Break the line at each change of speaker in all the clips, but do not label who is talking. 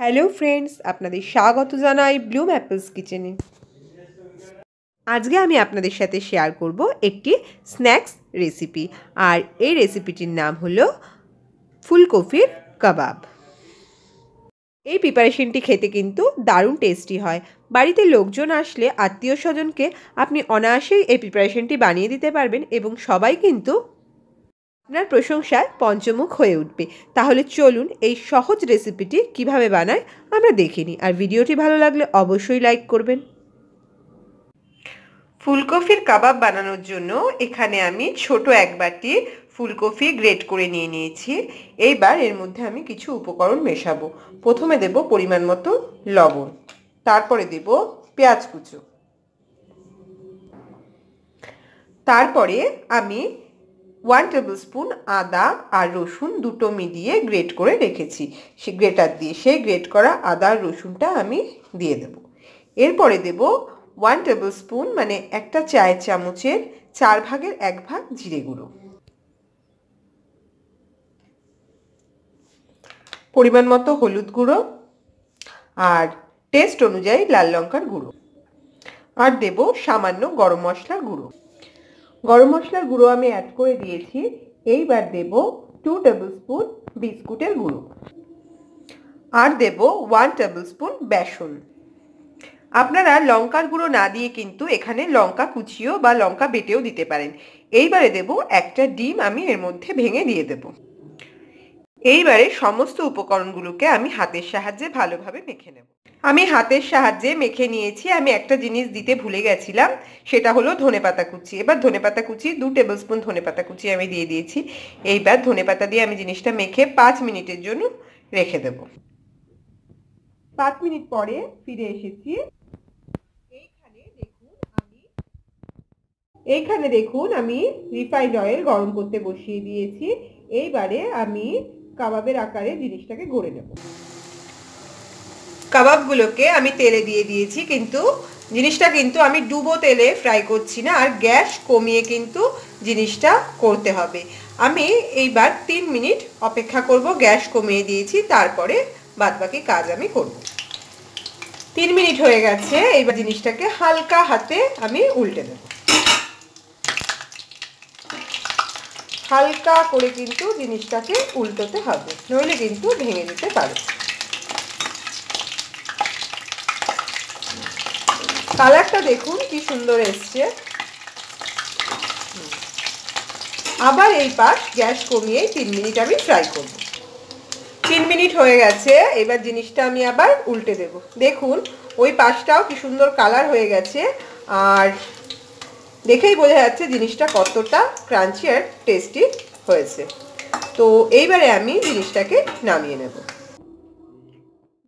Hello friends, আপনাদের স্বাগত জানাই ব্লুম অ্যাপেলস কিচেনে। আজকে আমি আপনাদের সাথে শেয়ার করব একটি স্ন্যাক্স রেসিপি, আর এই রেসিপিটির নাম হলো ফুলকপির কাবাব। এই প্রিপারেশনটি খেতে কিন্তু দারুণ টেস্টি হয়। বাড়িতে লোকজন আসলে আত্মীয় স্বজনকে আপনি অনায়াসেই এই প্রিপারেশনটি বানিয়ে দিতে পারবেন এবং সবাই কিন্তু আপনার প্রশংসায় পঞ্চমুখ হয়ে উঠবে। তাহলে চলুন এই সহজ রেসিপিটি কীভাবে বানায় আমরা দেখে নিই। আর ভিডিওটি ভালো লাগলে অবশ্যই লাইক করবেন। ফুলকপির কাবাব বানানোর জন্য এখানে আমি ছোট এক বাটি ফুলকপি গ্রেট করে নিয়ে নিয়েছি। এইবার এর মধ্যে আমি কিছু উপকরণ মেশাবো। প্রথমে দেব পরিমাণ মতো লবণ। তারপরে দেব পেঁয়াজ কুচো। তারপরে আমি ওয়ান টেবিল স্পুন আদা আর রসুন দুটো মিলিয়ে গ্রেট করে রেখেছি। সে গ্রেটার দিয়ে সেই গ্রেট করা আদা আর রসুনটা আমি দিয়ে দেব। এরপরে দেব ওয়ান টেবিল স্পুন মানে একটা চায়ের চামচের চার ভাগের এক ভাগ জিরে গুঁড়ো। পরিমাণ মতো হলুদ গুঁড়ো আর টেস্ট অনুযায়ী লাল লঙ্কার গুঁড়ো। আর দেব সামান্য গরম মশলার গুঁড়ো। গরম মশলার গুঁড়ো আমি অ্যাড করে দিয়েছি। এইবার দেব টু টেবিল স্পুন বিস্কুটের গুঁড়ো। আর দেব ওয়ান টেবিল স্পুন বেসন। আপনারা লঙ্কার গুঁড়ো না দিয়ে কিন্তু এখানে লঙ্কা কুচিও বা লঙ্কা বেটেও দিতে পারেন। এইবারে দেব একটা ডিম আমি এর মধ্যে ভেঙে দিয়ে দেব। এইবারে সমস্ত উপকরণগুলোকে আমি হাতের সাহায্যে ভালোভাবে মেখে নেব। আমি হাতের সাহায্যে মেখে নিয়েছি। আমি একটা জিনিস দিতে ভুলে গেছিলাম, সেটা হলো ধনেপাতা কুচি। এবার ধনেপাতা কুচি, দু টেবিল স্পুন ধনেপাতা কুচি আমি দিয়ে দিয়েছি। এইবার ধনেপাতা দিয়ে আমি জিনিসটা মেখে পাঁচ মিনিটের জন্য রেখে দেব। পাঁচ মিনিট পরে ফিরে এসেছি। এইখানে দেখুন আমি, এইখানে দেখুন আমি রিফাইন্ড অয়েল গরম করতে বসিয়ে দিয়েছি। এইবারে আমি কাবাবের আকারে জিনিসটাকে গড়ে নেব। কাবাবগুলোকে আমি তেলে দিয়ে দিয়েছি, কিন্তু জিনিসটা কিন্তু আমি ডুবো তেলে ফ্রাই করছি না, আর গ্যাস কমিয়ে কিন্তু জিনিসটা করতে হবে। আমি এইবার তিন মিনিট অপেক্ষা করব, গ্যাস কমিয়ে দিয়েছি, তারপরে বাদবাকি কাজ আমি করব। তিন মিনিট হয়ে গেছে, এইবার জিনিসটাকে হালকা হাতে আমি উল্টে দেব হালকা করে কিন্তু জিনিসটাকে উল্টোতে হবে। নইলে কিন্তু ভেঙে যেতে পারে কালারটা দেখুন কি সুন্দর এসছে। আবার এই পাশ গ্যাস কমিয়ে তিন মিনিট আমি ফ্রাই করব। তিন মিনিট হয়ে গেছে, এবার জিনিসটা আমি আবার উল্টে দেব। দেখুন, ওই পাশটাও কি সুন্দর কালার হয়ে গেছে। আর দেখেই বোঝা যাচ্ছে জিনিসটা কতটা ক্রাঞ্চি আর টেস্টি হয়েছে। তো এইবারে আমি জিনিসটাকে নামিয়ে নেব।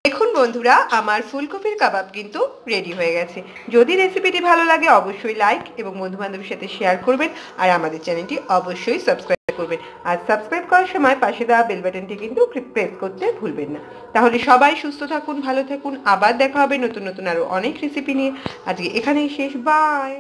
দেখুন বন্ধুরা, আমার ফুলকপির কাবাব কিন্তু রেডি হয়ে গেছে। যদি রেসিপিটি ভালো লাগে, অবশ্যই লাইক এবং বন্ধু বান্ধবের সাথে শেয়ার করবেন আর আমাদের চ্যানেলটি অবশ্যই সাবস্ক্রাইব করবেন। আর সাবস্ক্রাইব করার সময় পাশে দেওয়া বেল বাটনটি কিন্তু প্রেস করতে ভুলবেন না। তাহলে সবাই সুস্থ থাকুন, ভালো থাকুন। আবার দেখা হবে নতুন নতুন আরও অনেক রেসিপি নিয়ে। আজকে এখানেই শেষ। বাই